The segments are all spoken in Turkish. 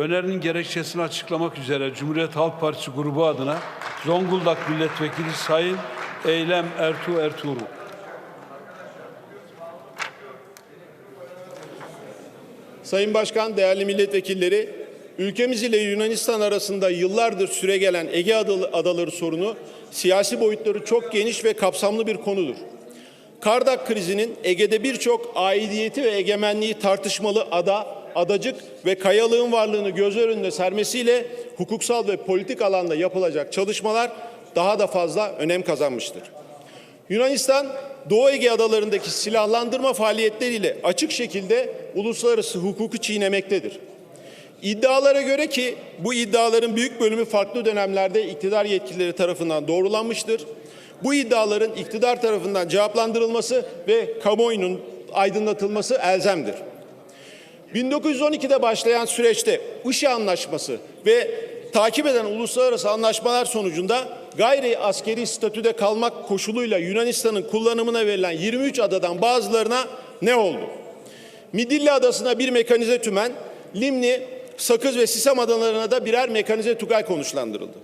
Önerinin gerekçesini açıklamak üzere Cumhuriyet Halk Partisi grubu adına Zonguldak Milletvekili Sayın Eylem Ertuğ Ertuğrul. Sayın Başkan, değerli milletvekilleri, ülkemiz ile Yunanistan arasında yıllardır süregelen Ege Adaları sorunu siyasi boyutları çok geniş ve kapsamlı bir konudur. Kardak krizinin Ege'de birçok aidiyeti ve egemenliği tartışmalı ada, adacık ve kayalığın varlığını göz önünde sermesiyle hukuksal ve politik alanda yapılacak çalışmalar daha da fazla önem kazanmıştır. Yunanistan, Doğu Ege adalarındaki silahlandırma faaliyetleriyle açık şekilde uluslararası hukuku çiğnemektedir. İddialara göre ki bu iddiaların büyük bölümü farklı dönemlerde iktidar yetkilileri tarafından doğrulanmıştır. Bu iddiaların iktidar tarafından cevaplandırılması ve kamuoyunun aydınlatılması elzemdir. 1912'de başlayan süreçte Uşi Anlaşması ve takip eden uluslararası anlaşmalar sonucunda gayri askeri statüde kalmak koşuluyla Yunanistan'ın kullanımına verilen 23 adadan bazılarına ne oldu? Midilli Adası'na bir mekanize tümen, Limni, Sakız ve Sisam adalarına da birer mekanize tugay konuşlandırıldı.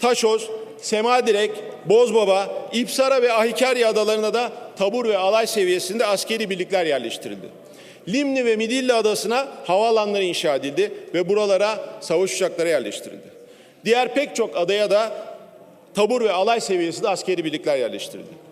Taşoz, Semadirek, Bozbaba, İpsara ve Ahikarya adalarına da tabur ve alay seviyesinde askeri birlikler yerleştirildi. Limni ve Midilli adasına havaalanları inşa edildi ve buralara savaş uçakları yerleştirildi. Diğer pek çok adaya da tabur ve alay seviyesinde askeri birlikler yerleştirildi.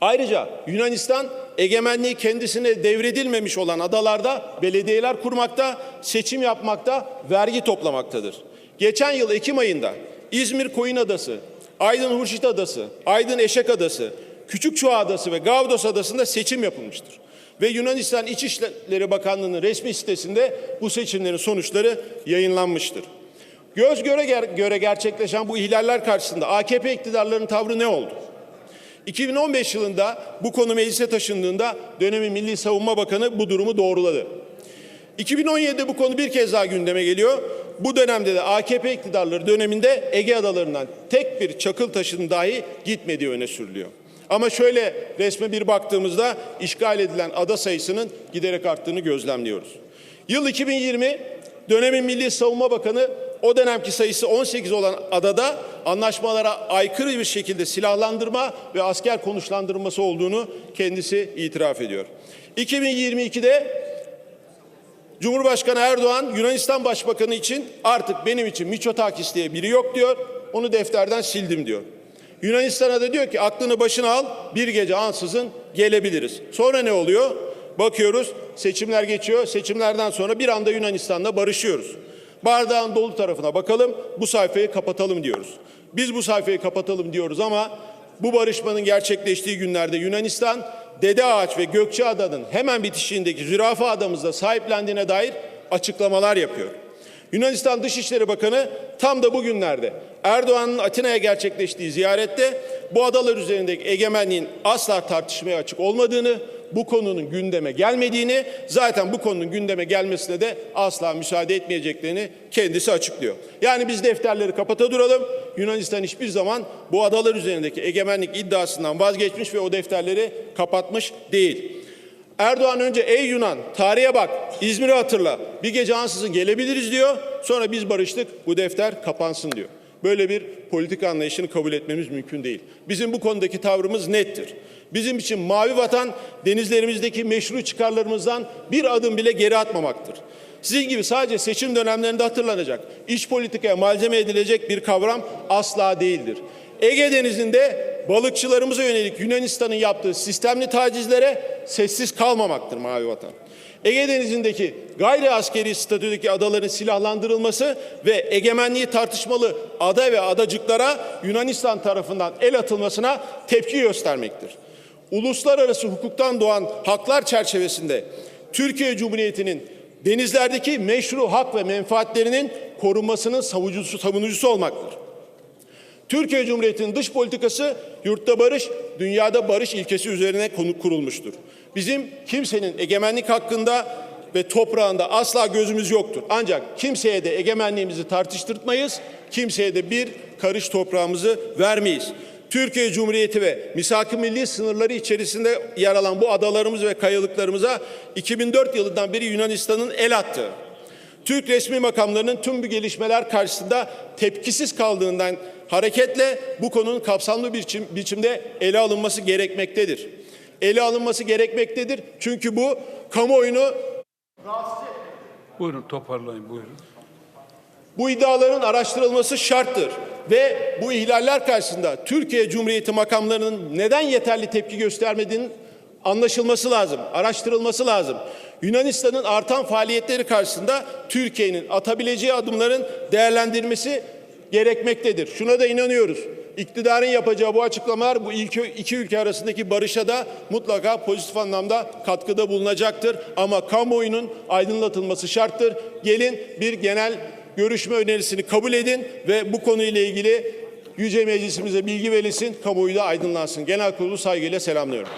Ayrıca Yunanistan egemenliği kendisine devredilmemiş olan adalarda belediyeler kurmakta, seçim yapmakta, vergi toplamaktadır. Geçen yıl Ekim ayında İzmir Koyun Adası, Aydın Hurşit Adası, Aydın Eşek Adası, Küçükçuğa Adası ve Gavdos Adası'nda seçim yapılmıştır. Ve Yunanistan İçişleri Bakanlığı'nın resmi sitesinde bu seçimlerin sonuçları yayınlanmıştır. Göz göre ger- göre gerçekleşen bu ihlaller karşısında AKP iktidarlarının tavrı ne oldu? 2015 yılında bu konu meclise taşındığında dönemin Milli Savunma Bakanı bu durumu doğruladı. 2017'de bu konu bir kez daha gündeme geliyor. Bu dönemde de AKP iktidarları döneminde Ege adalarından tek bir çakıl taşının dahi gitmediği öne sürülüyor. Ama şöyle resme bir baktığımızda işgal edilen ada sayısının giderek arttığını gözlemliyoruz. Yıl 2020 dönemin Milli Savunma Bakanı o dönemki sayısı 18 olan adada anlaşmalara aykırı bir şekilde silahlandırma ve asker konuşlandırması olduğunu kendisi itiraf ediyor. 2022'de Cumhurbaşkanı Erdoğan Yunanistan Başbakanı için artık benim için Miçotakis diye biri yok diyor. Onu defterden sildim diyor. Yunanistan'a da diyor ki aklını başına al bir gece ansızın gelebiliriz. Sonra ne oluyor? Bakıyoruz seçimler geçiyor. Seçimlerden sonra bir anda Yunanistan'la barışıyoruz. Bardağın dolu tarafına bakalım bu sayfayı kapatalım diyoruz. Biz bu sayfayı kapatalım diyoruz ama bu barışmanın gerçekleştiği günlerde Yunanistan Dede Ağaç ve Gökçeada'nın hemen bitişiğindeki Zürafa Adamızda sahiplendiğine dair açıklamalar yapıyor. Yunanistan Dışişleri Bakanı tam da bugünlerde Erdoğan'ın Atina'ya gerçekleştiği ziyarette bu adalar üzerindeki egemenliğin asla tartışmaya açık olmadığını, bu konunun gündeme gelmediğini, zaten bu konunun gündeme gelmesine de asla müsaade etmeyeceklerini kendisi açıklıyor. Yani biz defterleri kapata duralım. Yunanistan hiçbir zaman bu adalar üzerindeki egemenlik iddiasından vazgeçmiş ve o defterleri kapatmış değil. Erdoğan önce ey Yunan tarihe bak İzmir'i hatırla bir gece ansızın gelebiliriz diyor. Sonra biz barıştık bu defter kapansın diyor. Böyle bir politik anlayışını kabul etmemiz mümkün değil. Bizim bu konudaki tavrımız nettir. Bizim için mavi vatan denizlerimizdeki meşru çıkarlarımızdan bir adım bile geri atmamaktır. Sizin gibi sadece seçim dönemlerinde hatırlanacak, iç politikaya malzeme edilecek bir kavram asla değildir. Ege Denizi'nde balıkçılarımıza yönelik Yunanistan'ın yaptığı sistemli tacizlere sessiz kalmamaktır Mavi Vatan. Ege Denizi'ndeki gayri askeri statüdeki adaların silahlandırılması ve egemenliği tartışmalı ada ve adacıklara Yunanistan tarafından el atılmasına tepki göstermektir. Uluslararası hukuktan doğan haklar çerçevesinde Türkiye Cumhuriyeti'nin denizlerdeki meşru hak ve menfaatlerinin korunmasının savunucusu, savunucusu olmaktır. Türkiye Cumhuriyeti'nin dış politikası yurtta barış, dünyada barış ilkesi üzerine kurulmuştur. Bizim kimsenin egemenlik hakkında ve toprağında asla gözümüz yoktur. Ancak kimseye de egemenliğimizi tartıştırtmayız, kimseye de bir karış toprağımızı vermeyiz. Türkiye Cumhuriyeti ve misak-ı milli sınırları içerisinde yer alan bu adalarımız ve kayalıklarımıza 2004 yılından beri Yunanistan'ın el attığı, Türk resmi makamlarının tüm bu gelişmeler karşısında tepkisiz kaldığından hareketle bu konunun kapsamlı bir biçim- biçimde ele alınması gerekmektedir. Ele alınması gerekmektedir çünkü bu kamuoyunu Buyurun toparlayın buyurun. Bu iddiaların araştırılması şarttır ve bu ihlaller karşısında Türkiye Cumhuriyeti makamlarının neden yeterli tepki göstermediğinin anlaşılması lazım, araştırılması lazım. Yunanistan'ın artan faaliyetleri karşısında Türkiye'nin atabileceği adımların değerlendirmesi gerekmektedir. Şuna da inanıyoruz. İktidarın yapacağı bu açıklamalar bu iki, iki ülke arasındaki barışa da mutlaka pozitif anlamda katkıda bulunacaktır. Ama kamuoyunun aydınlatılması şarttır. Gelin bir genel görüşme önerisini kabul edin ve bu konuyla ilgili Yüce Meclisimize bilgi verilsin, kamuoyu da aydınlansın. Genel kurulu saygıyla selamlıyorum.